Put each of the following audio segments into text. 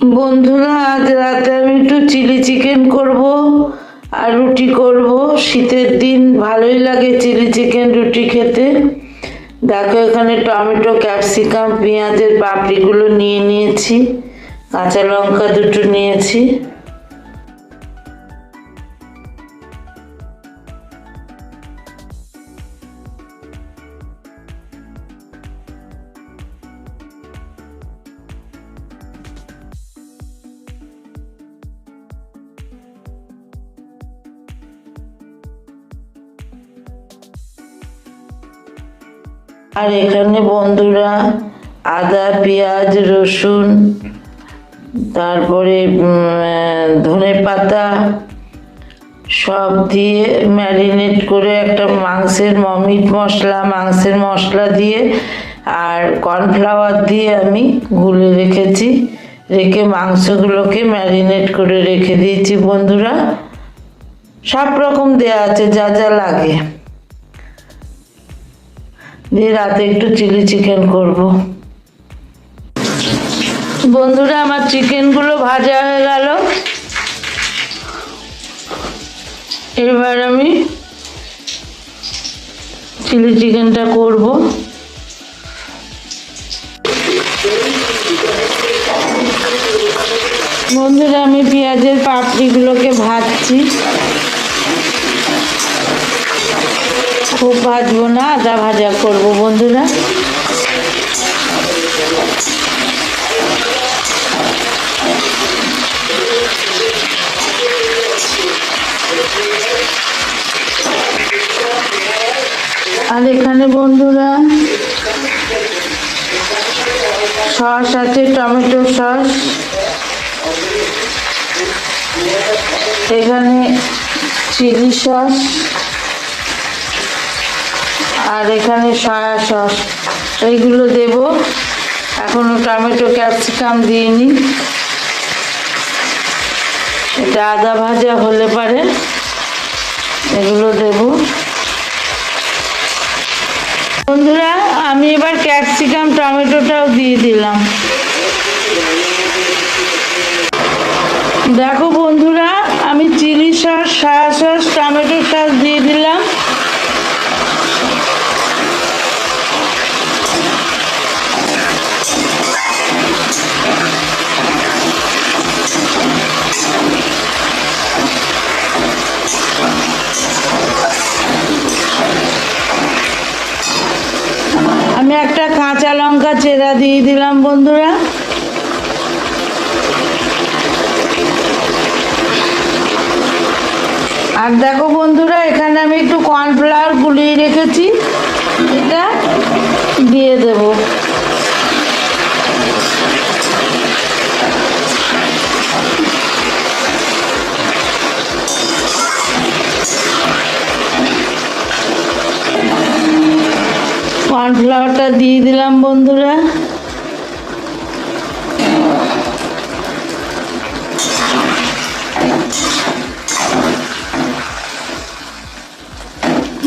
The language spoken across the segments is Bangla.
বন্ধুরা, আজ রাতে আমি একটু চিলি চিকেন করব আর রুটি করব। শীতের দিন ভালোই লাগে চিলি চিকেন রুটি খেতে। দেখো, এখানে টমেটো, ক্যাপসিকাম, পেঁয়াজের পাপড়িগুলো নিয়ে নিয়েছি, কাঁচা লঙ্কা দুটো নিয়েছি। আর এখানে বন্ধুরা আদা, পেঁয়াজ, রসুন, তারপরে ধনে পাতা সব দিয়ে ম্যারিনেট করে একটা মাংসের ম- মিট মশলা, মাংসের মশলা দিয়ে আর কর্নফ্লাওয়ার দিয়ে আমি গুলে রেখেছি। রেখে মাংসগুলোকে ম্যারিনেট করে রেখে দিয়েছি বন্ধুরা। সব রকম দেওয়া আছে, যা যা লাগে। দিয়ে রাতে একটু চিলি চিকেন করব। বন্ধুরা, আমার চিকেনগুলো ভাজা হয়ে গেল। এবার আমি চিলি চিকেনটা করব। বন্ধুরা, আমি পেঁয়াজের পাপড়িগুলোকে ভাজছি। খুব ভাজবো না আদা ভাজা করব বন্ধুরা। আর এখানে বন্ধুরা, সস আছে, টমেটো সস। এখানে চিলি সস। আর এখানে সয়া সস, এইগুলো দেব। এখনও টমেটো, ক্যাপসিকাম দিইনি। এটা আদা ভাজা হলে পারে, এগুলো দেব। বন্ধুরা, আমি এবার ক্যাপসিকাম, টমেটোটাও দিয়ে দিলাম। দেখো বন্ধুরা কাঁচা লঙ্কা চেরা দিয়ে দিলাম, বন্ধুরা। আর দেখো বন্ধুরা, এখানে আমি একটু কর্নফ্লাওয়ার গুলিয়ে রেখেছি। এটা দিয়ে দেব। কর্নফ্লাওয়ারটা দিয়ে দিলাম, বন্ধুরা।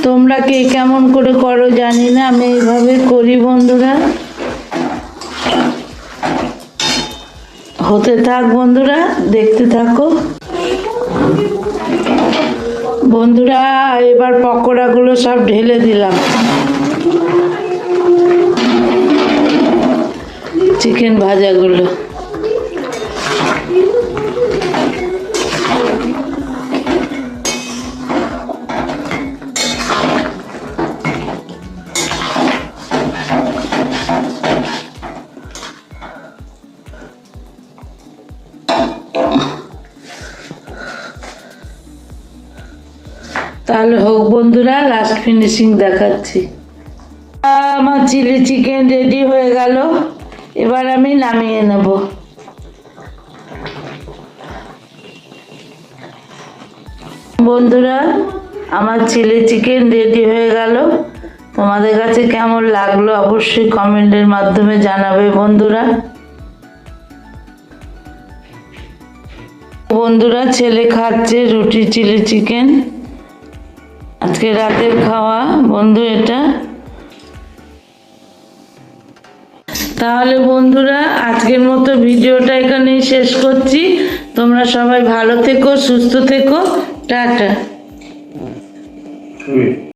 তোমরা কে কেমন করে করো জানি না, আমি এইভাবে করি, বন্ধুরা। হতে থাক, বন্ধুরা, দেখতে থাকো। বন্ধুরা, এবার পকোড়াগুলো সব ঢেলে দিলাম। চিকেন ভাজাগুলো। তাহলে হোক বন্ধুরা লাস্ট ফিনিশিং দেখাচ্ছি। আমার চিলি চিকেন রেডি হয়ে গেল। এবার আমি নামিয়ে নেব। বন্ধুরা, আমার চিলি চিকেন রেডি হয়ে গেল। তোমাদের কাছে কেমন লাগল অবশ্যই কমেন্টের মাধ্যমে জানাবে বন্ধুরা। বন্ধুরা, ছেলে খাচ্ছে রুটি, চিলি চিকেন। আজকে রাতের খাওয়া, বন্ধু এটা। তাহলে বন্ধুরা, আজকের মতো ভিডিওটা এখানেই শেষ করছি। তোমরা সবাই ভালো থেকো, সুস্থ থেকো। টাটা।